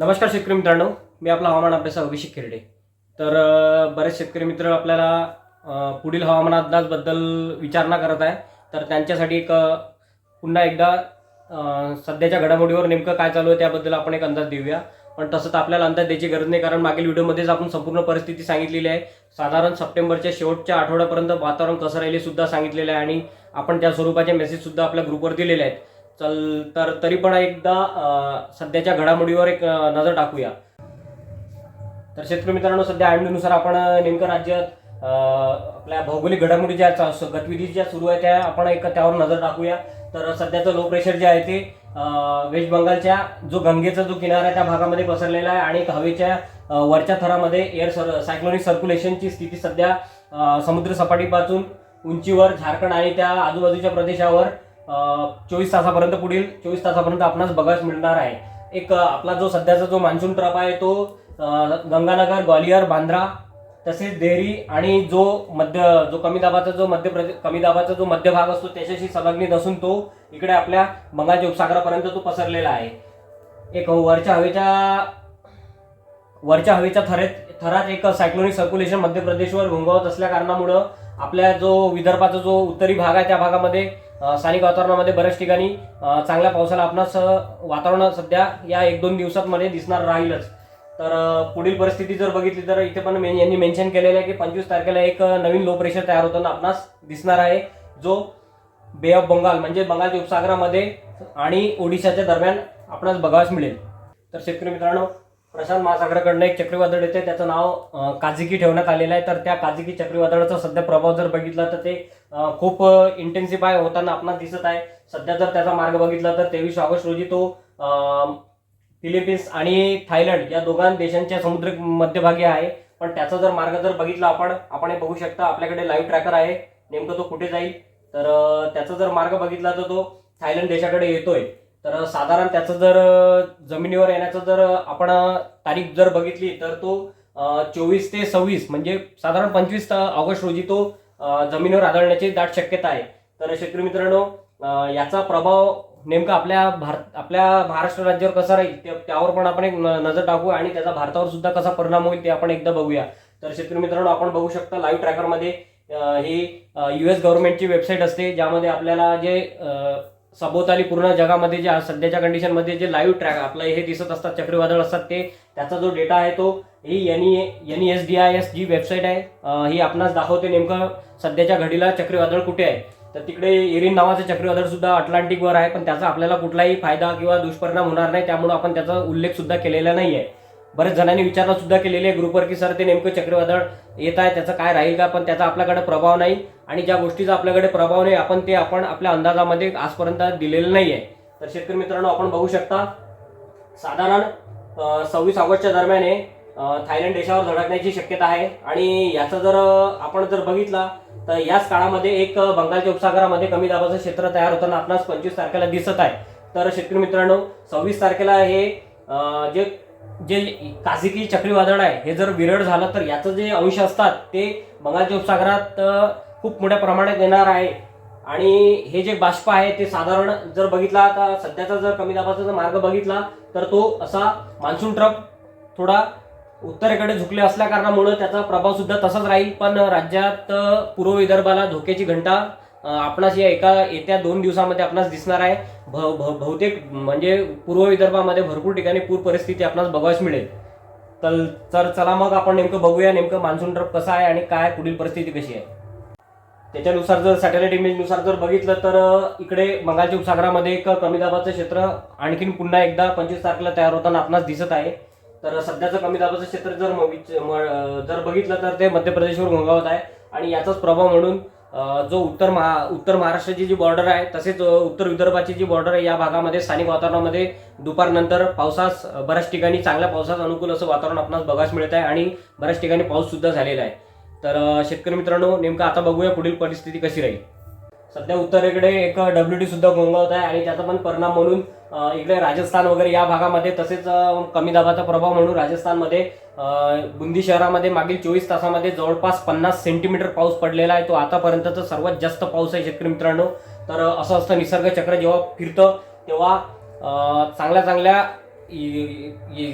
नमस्कार शेतकरी मित्रांनो मी आपला हवामान अभ्यासक अभिषेक खेरडे. तर बरेच शेतकरी मित्र आपल्याला पुढील हवामान अंदाजबद्दल विचारणा करत आहे. तर त्यांच्यासाठी एक पुन्हा एकदा सध्याच्या घडामोडीवर नेमकं काय चालू आहे त्याबद्दल आपण एक अंदाज देऊया. पण तसं तर आपल्याला अंदाज द्यायची गरज नाही कारण मागील व्हिडिओमध्येच आपण संपूर्ण परिस्थिती सांगितलेली आहे. साधारण सप्टेंबरच्या शेवटच्या आठवड्यापर्यंत वातावरण कसं राहिले सुद्धा सांगितलेलं आहे आणि आपण त्या स्वरूपाचे मेसेजसुद्धा आपल्या ग्रुपवर दिलेले आहेत. चल तर तरी पण एकदा सध्याच्या घडामोडीवर एक नजर टाकूया. तर शेतकरी मित्रांनो सध्या आयएमडीनुसार आपण नेमकं राज्यात आपल्या भौगोलिक घडामोडी ज्या गतिविधी ज्या सुरू आहे त्या आपण एक त्यावर नजर टाकूया. तर सध्याचं लो प्रेशर जे आहे ते वेस्ट बंगालच्या जो गंगेचा जो किनारा आहे त्या भागामध्ये पसरलेला आहे आणि हवेच्या वरच्या थरामध्ये एअर सर सायक्लोनिक सर्क्युलेशनची स्थिती सध्या समुद्र सपाटीपासून उंचीवर झारखंड आणि त्या आजूबाजूच्या प्रदेशावर चोवीस तासापर्यंत पुढील चोवीस तासापर्यंत आपणास बघायला मिळणार आहे. एक आपला जो सध्याचा जो मान्सून ट्रप आहे तो गंगानगर ग्वालियर बांद्रा तसेच देहरी आणि जो मध्य जो कमी दाबाचा जो मध्य प्रदेश कमी दाबाचा जो मध्य भाग असतो त्याच्याशी संलग्नित असून तो इकडे आपल्या बंगालच्या उपसागरापर्यंत तो पसरलेला आहे. एक वरच्या हवेच्या वरच्या हवेच्या थरेत थरात एक सायक्लोनिक सर्क्युलेशन मध्य प्रदेशवर घोंगावत असल्या कारणामुळं आपल्या जो विदर्भाचा जो उत्तरी भाग आहे त्या भागामध्ये स्थानिक वातावरणामध्ये बऱ्याच ठिकाणी चांगल्या पावसाला आपणास वातावरण सध्या या एक दोन दिवसांमध्ये दिसणार राहीलच. तर पुढील परिस्थिती जर बघितली तर इथे पण मेन- यांनी मेन्शन केलेलं आहे की पंचवीस तारखेला एक नवीन लो प्रेशर तयार होताना आपणास दिसणार आहे जो बे ऑफ बंगाल म्हणजे बंगालच्या उपसागरामध्ये आणि ओडिशाच्या दरम्यान आपणास बघावयास मिळेल. तर शेतकरी मित्रांनो प्रशांत महासागराकडनं एक चक्रीवादळ येते त्याचं नाव काजिकी ठेवण्यात आलेलं आहे. तर त्या काजिकी चक्रीवादळाचा सध्या प्रभाव जर बघितला तर ते खूप इंटेन्सिफाय होताना आपणास दिसत आहे. सध्या जर त्याचा मार्ग बघितला तर तेवीस ऑगस्ट रोजी तो फिलिपिन्स आणि थायलंड या दोघां देशांच्या समुद्र मध्यभागी आहे. पण त्याचा जर मार्ग जर बघितला आपण आपण हे बघू शकता. आपल्याकडे लाईव्ह ट्रॅकर आहे. नेमकं तो कुठे जाईल? तर त्याचा जर मार्ग बघितला तर तो थायलंड देशाकडे येतोय. तर साधारण त्याचं जर जमिनीवर येण्याचं जर आपण तारीख जर बघितली तर तो चोवीस ते सव्वीस म्हणजे साधारण पंचवीस ऑगस्ट रोजी तो जमिनीवर आदळण्याची दाट शक्यता आहे. तर शेतकरी मित्रांनो याचा प्रभाव नेमका आपल्या भारत आपल्या महाराष्ट्र राज्यावर कसा राहील त्या- त्यावर पण आपण एक नजर टाकू आणि त्याचा भारतावर सुद्धा कसा परिणाम होईल ते आपण एकदा बघूया. तर शेतकरी मित्रांनो आपण बघू शकता लाईव्ह ट्रॅकरमध्ये ही यू एस गव्हर्नमेंटची वेबसाईट असते ज्यामध्ये आपल्याला जे सभोवताली पूर्ण जगामध्ये जे आज सध्याच्या कंडिशनमध्ये जे लाईव्ह ट्रॅक आपलं हे दिसत असतात चक्रीवादळ असतात ते त्याचा जो डेटा आहे तो ही N N S D I S G website आहे ही आपणास दाखवते नेमकं सध्याच्या घडीला चक्रीवादळ कुठे आहे. तर तिकडे एरिन नावाचं चक्रीवादळ सुद्धा अटलांटिकवर आहे पण त्याचा आपल्याला कुठलाही फायदा किंवा दुष्परिणाम होणार नाही त्यामुळे आपण त्याचा उल्लेख सुद्धा केलेला नाही आहे बरेच जणांनी विचारणा सुद्धा केलेली आहे. ग्रुपवर की सर ते नेमकं चक्रीवादळ येत आहे त्याचं काय राहील का? पण त्याचा आपल्याकडे प्रभाव नाही आणि ज्या गोष्टीचा आपल्याकडे प्रभाव नाही आपण ते आपण आपल्या अंदाजामध्ये आजपर्यंत दिलेलं नाही आहे तर शेतकरी मित्रांनो आपण बघू शकता साधारण सव्वीस ऑगस्टच्या दरम्यान हे थायलंड देशावर धडकण्याची शक्यता आहे. आणि याचा जर आपण जर बघितला तर याच काळामध्ये एक बंगालच्या उपसागरामध्ये कमी दाबाचं क्षेत्र तयार होताना आपणास पंचवीस तारखेला दिसत आहे. तर शेतकरी मित्रांनो सव्वीस तारखेला हे जे जे काझिकी चक्रीवादळ आहे हे जर विरळ झालं तर याचं जे अंश असतात ते बंगालच्या उपसागरात खूप मोठ्या प्रमाणात येणार आहे. आणि हे जे बाष्प आहे ते साधारण जर बघितला तर सध्याचा जर कमी दाबाचा जर मार्ग बघितला तर तो असा मान्सून ट्रप थोडा उत्तरेकडे झुकले असल्या कारणामुळे त्याचा प्रभाव सुद्धा तसाच राहील. पण राज्यात पूर्व विदर्भाला धोक्याची घंटा आपणास या एका येत्या दोन दिवसामध्ये आपणास दिसणार आहे. भ- भ- बहुतेक म्हणजे पूर्व विदर्भामध्ये भरपूर ठिकाणी पूर परिस्थिती आपणास बघायला मिळेल. तर तर चला मग आपण नेमकं बघूया नेमकं मान्सून ट्रप कसा आहे आणि काय पुढील परिस्थिती कशी आहे. त्याच्यानुसार जर सॅटेलाइट इमेजनुसार जर बघितलं तर इकडे बंगालच्या उपसागरामध्ये एक कमी दाबाचं क्षेत्र आणखीन पुन्हा एकदा पंचवीस तारखेला तयार होताना आपणास दिसत आहे. तर सध्याचं कमी दाबाचं क्षेत्र जर म- जर बघितलं तर ते मध्य प्रदेशवर घोंगावत आहे आणि याचाच प्रभाव म्हणून जो उत्तर महा उत्तर महाराष्ट्राची जी बॉर्डर आहे तसेच उत्तर विदर्भाची जी बॉर्डर आहे या भागामध्ये स्थानिक वातावरणामध्ये दुपारनंतर पावसास बऱ्याच ठिकाणी चांगल्या पावसास अनुकूल असं वातावरण आपणास बघास मिळत आहे आणि बऱ्याच ठिकाणी पाऊस सुद्धा झालेला आहे. तर शेतकरी मित्रांनो नेमकं आता बघूया पुढील परिस्थिती कशी राहील. सध्या उत्तरेकडे एक डब्ल्यू डी सुद्धा घोंगावत आहे आणि त्याचा पण परिणाम म्हणून इकडे राजस्थान वगैरे या भागामध्ये तसेच कमी दाबाचा प्रभाव म्हणून राजस्थानमध्ये बुंदी शहरामध्ये मागील चोवीस तासामध्ये जवळपास पन्नास सेंटीमीटर पाऊस पडलेला आहे. तो आतापर्यंतचा सर्वात जास्त पाऊस आहे शेतकरी मित्रांनो. तर असं असतं निसर्ग चक्र जेव्हा फिरतं तेव्हा चांगल्या चांगल्या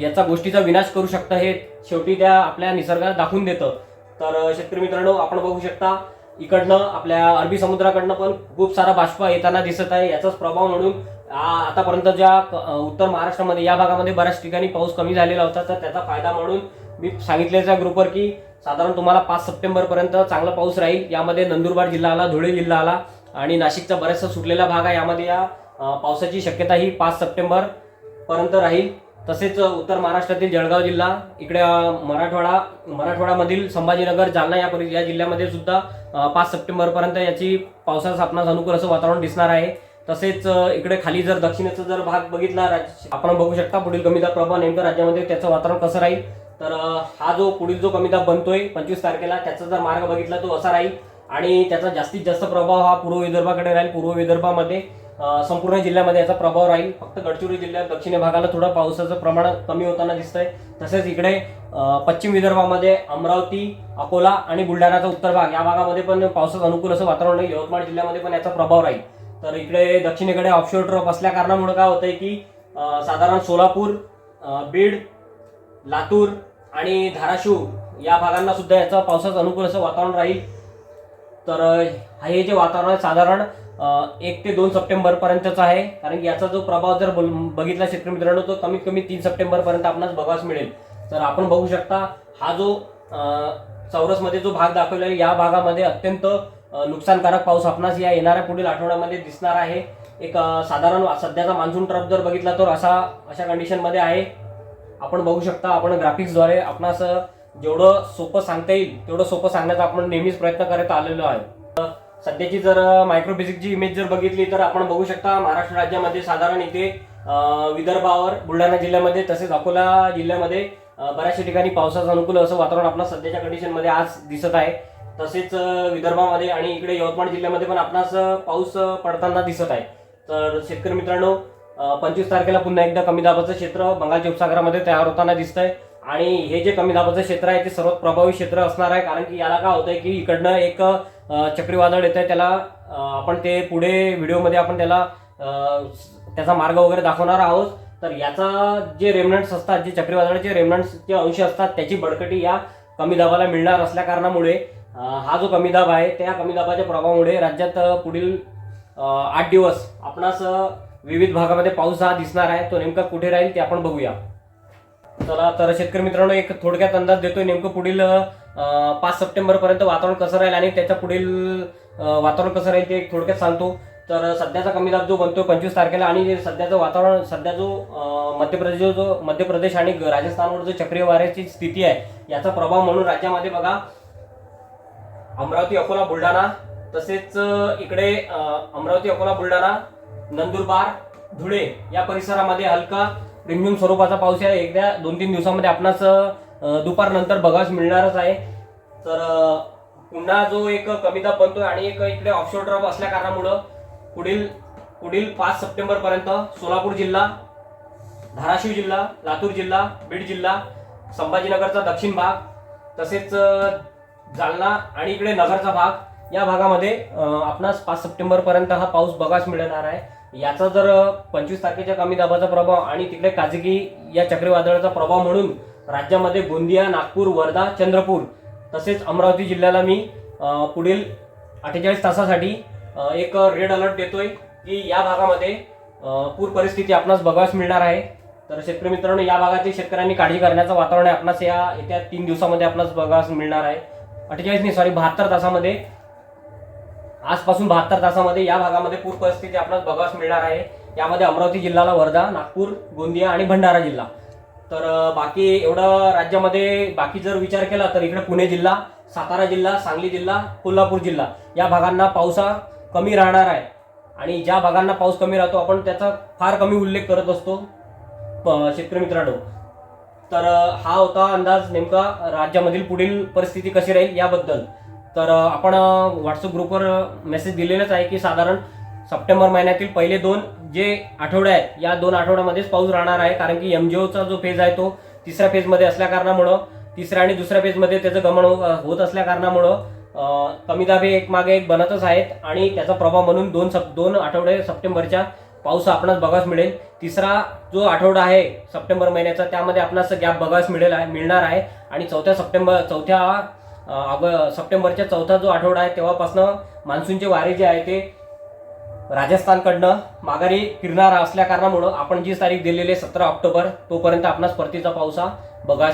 याचा गोष्टीचा विनाश करू शकतं हे शेवटी त्या आपल्या निसर्गात दाखवून देतं. तर शेतकरी मित्रांनो आपण बघू शकता इकडनं आपल्या अरबी समुद्राकडनं पण खूप सारा बाष्प येताना दिसत आहे याचाच प्रभाव म्हणून आ- आतापर्यंत ज्या उत्तर महाराष्ट्रामध्ये या भागामध्ये बऱ्याच ठिकाणी पाऊस कमी झालेला होता तर त्याचा फायदा म्हणून मी सांगितल्याच्या ग्रुपवर की साधारण तुम्हाला पाच सप्टेंबरपर्यंत चांगला पाऊस राहील यामध्ये नंदुरबार जिल्हा आला धुळे जिल्हा आला आणि नाशिकचा बराचसा सुटलेला भाग आहे यामध्ये या पावसाची शक्यता ही पाच सप्टेंबर पर्यंत राहील. तसेच उत्तर महाराष्ट्रातील जळगाव जिल्हा इकडे मराठवाडा मराठवाडामधील संभाजीनगर जालना या परि या जिल्ह्यामध्ये सुद्धा पाच सप्टेंबरपर्यंत याची पावसाचा आपणास अनुकूल असं वातावरण दिसणार आहे. तसेच इकडे खाली जर दक्षिणेचा जर भाग बघितला राज्य- आपण बघू शकता पुढील कमी प्रभाव नेमकं राज्यामध्ये त्याचं वातावरण कसं राहील. तर हा जो पुढील जो कमीदाब बनतोय पंचवीस तारखेला त्याचा जर मार्ग बघितला तो असा राहील. आणि त्याचा जास्तीत जास्त प्रभाव हा पूर्व विदर्भाकडे राहील. पूर्व विदर्भामध्ये संपूर्ण जिल्ह्यामध्ये याचा प्रभाव राहील. फक्त गडचिरोली जिल्ह्यात दक्षिण भागाला थोडं पावसाचं प्रमाण कमी होताना दिसतंय. तसेच इकडे पश्चिम विदर्भामध्ये अमरावती अकोला आणि बुलढाणाचा उत्तर भाग या भागामध्ये पण पावसाचं अनुकूल असं वातावरण राहील. यवतमाळ जिल्ह्यामध्ये पण याचा प्रभाव राहील. तर इकडे दक्षिणेकडे ऑफशोर ट्रप असल्या कारणामुळे काय होतंय की साधारण सोलापूर बीड लातूर आणि धाराशिव या भागांना सुद्धा याचा पावसाचं अनुकूल असं वातावरण राहील. तर हे जे वातावरण आहे साधारण एक ते दोन सप्टेंबर पर्यंतच आहे. कारण की याचा जो प्रभाव जर बघितला शेतकरी मित्रांनो तो कमीत कमी तीन सप्टेंबर पर्यंत आपणास बघास मिळेल. तर आपण बघू शकता हा जो चौरसमध्ये जो भाग दाखवला आहे या भागामध्ये अत्यंत नुकसानकारक पाऊस आपणास या येणाऱ्या पुढील आठवड्यामध्ये दिसणार आहे. एक साधारण सध्याचा मान्सून ट्रफ जर बघितला तर असा अशा कंडिशनमध्ये आहे. आपण बघू शकता आपण ग्राफिक्सद्वारे आपणास जेवढं सोपं सांगता येईल तेवढं सोपं सांगण्याचा आपण नेहमीच प्रयत्न करत आलेलो आहे. सध्याची जर मायक्रोफिजिक्सची इमेज जर बघितली तर आपण बघू शकता महाराष्ट्र राज्यामध्ये साधारण इथे विदर्भावर बुलढाणा जिल्ह्यामध्ये तसेच अकोला जिल्ह्यामध्ये बऱ्याचशा ठिकाणी पावसाचं अनुकूल असं वातावरण आपणास सध्याच्या कंडिशनमध्ये आज दिसत आहे. तसेच विदर्भामध्ये आणि इकडे यवतमाळ जिल्ह्यामध्ये पण आपणास पाऊस पडताना दिसत आहे. तर शेतकरी मित्रांनो पंचवीस तारखेला पुन्हा एकदा कमी दाबाचं क्षेत्र बंगालच्या उपसागरामध्ये तयार होताना दिसतंय. आणि हे जे कमी दाबाचं क्षेत्र आहे ते सर्वात प्रभावी क्षेत्र असणार आहे कारण की याला काय होतंय की इकडनं एक चक्रीवादळ येत आहे त्याला आपण ते पुढे व्हिडिओमध्ये आपण त्याला त्याचा मार्ग वगैरे दाखवणार आहोत. तर याचा जे रेमनंट्स असतात जे चक्रीवादळाचे रेमनंट्सचे अंश असतात त्याची बडकटी या कमी दाबाला मिळणार असल्या कारणामुळे हा जो कमी दाब आहे त्या कमी दाबाच्या प्रभावामुळे राज्यात पुढील आठ दिवस आपणास विविध भागामध्ये पाऊस हा दिसणार आहे. तो नेमका कुठे राहील ते आपण बघूया. चला तर शेतकरी मित्रांनो एक थोडक्यात अंदाज देतोय नेमकं पुढील पाच सप्टेंबर पर्यंत वातावरण कसं राहील आणि त्याच्या पुढील वातावरण कसं राहील ते थोडक्यात सांगतो. तर सध्याचा कमी दाब जो बनतो पंचवीस तारखेला आणि सध्याचं वातावरण सध्या जो मध्य प्रदेश जो मध्य प्रदेश आणि राजस्थानवर जो चक्रीय वाऱ्याची स्थिती आहे याचा प्रभाव म्हणून राज्यामध्ये बघा अमरावती अकोला बुलढाणा तसेच इकडे अमरावती अकोला बुलढाणा नंदुरबार धुळे या परिसरामध्ये हलका रिमझिम स्वरूपाचा पाऊस या एकदा दोन तीन दिवसामध्ये आपणास दुपारनंतर बघास मिळणारच आहे. तर पुन्हा जो एक कमी दाब बनतोय आणि एक इकडे ऑफशोर ड्रॉप असल्या कारणामुळं पुढील पुढील पाच सप्टेंबर पर्यंत सोलापूर जिल्हा धाराशिव जिल्हा लातूर जिल्हा बीड जिल्हा संभाजीनगरचा दक्षिण भाग तसेच जालना आणि इकडे नगरचा भाग या भागामध्ये आपणास पाच सप्टेंबर पर्यंत हा पाऊस बघास मिळणार आहे. याचा जर पंचवीस तारखेच्या कमी दाबाचा प्रभाव आणि तिकडे काजगी या चक्रीवादळाचा प्रभाव म्हणून राज्यामध्ये गोंदिया नागपूर वर्धा चंद्रपूर तसेच अमरावती जिल्ह्याला मी पुढील अठ्ठेचाळीस तासासाठी एक रेड अलर्ट देतोय की या भागामध्ये पूर परिस्थिती आपणास बघायला मिळणार आहे. तर शेतकरी मित्रांनो या भागातील शेतकऱ्यांनी काळजी करण्याचं वातावरण आहे. आपणास या येत्या तीन दिवसामध्ये आपणास बघायला मिळणार आहे. अठ्ठेचाळीस नाही सॉरी बहात्तर तासामध्ये आजपासून बहात्तर तासामध्ये या भागामध्ये पूर परिस्थिती आपणास बघायला मिळणार आहे. यामध्ये अमरावती जिल्ह्याला वर्धा नागपूर गोंदिया आणि भंडारा जिल्हा. तर बाकी एवढं राज्यामध्ये बाकी जर विचार केला तर इकडे पुणे जिल्हा सातारा जिल्हा सांगली जिल्हा कोल्हापूर जिल्हा या भागांना पावसा कमी राहणार आहे. आणि ज्या भागांना पाऊस कमी राहतो आपण त्याचा फार कमी उल्लेख करत असतो प- शेतकरी मित्रांनो. तर हा होता अंदाज नेमका राज्यामधील पुढील परिस्थिती कशी राहील याबद्दल. तर आपण व्हॉट्सअप ग्रुपवर मेसेज दिलेलाच आहे की साधारण सप्टेंबर महिन्यातील पहिले दोन जे आठवडे आहेत या दोन आठवड्यामध्येच पाऊस राहणार आहे कारण की एमजीओचा जो फेज आहे तो तिसऱ्या फेजमध्ये असल्या कारणामुळं तिसऱ्या आणि दुसऱ्या फेजमध्ये त्याचं गमन हो- होत असल्या कारणामुळं कमी दाबे एक मागे एक बनतच आहेत आणि त्याचा प्रभाव म्हणून दोन सप दोन आठवडे सप्टेंबरच्या पाऊस आपणास बघायला मिळेल. तिसरा जो आठवडा आहे सप्टेंबर महिन्याचा त्यामध्ये आपणास गॅप बघायला मिळेल आहे मिळणार आहे. आणि चौथ्या सप्टेंबर चौथ्या ऑग- सप्टेंबरच्या चौथा जो आठवडा आहे तेव्हापासनं मान्सूनचे वारे जे आहे ते राजस्थानकडनं माघारी फिरणारा असल्या कारणामुळं आपण जी तारीख दिलेली आहे सतरा ऑक्टोबर तोपर्यंत आपणास परतीचा पाऊस हा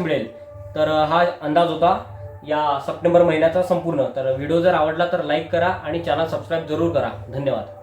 मिळेल. तर हा अंदाज होता या सप्टेंबर महिन्याचा संपूर्ण. तर व्हिडिओ जर आवडला तर लाईक करा आणि चॅनल सबस्क्राईब जरूर करा. धन्यवाद.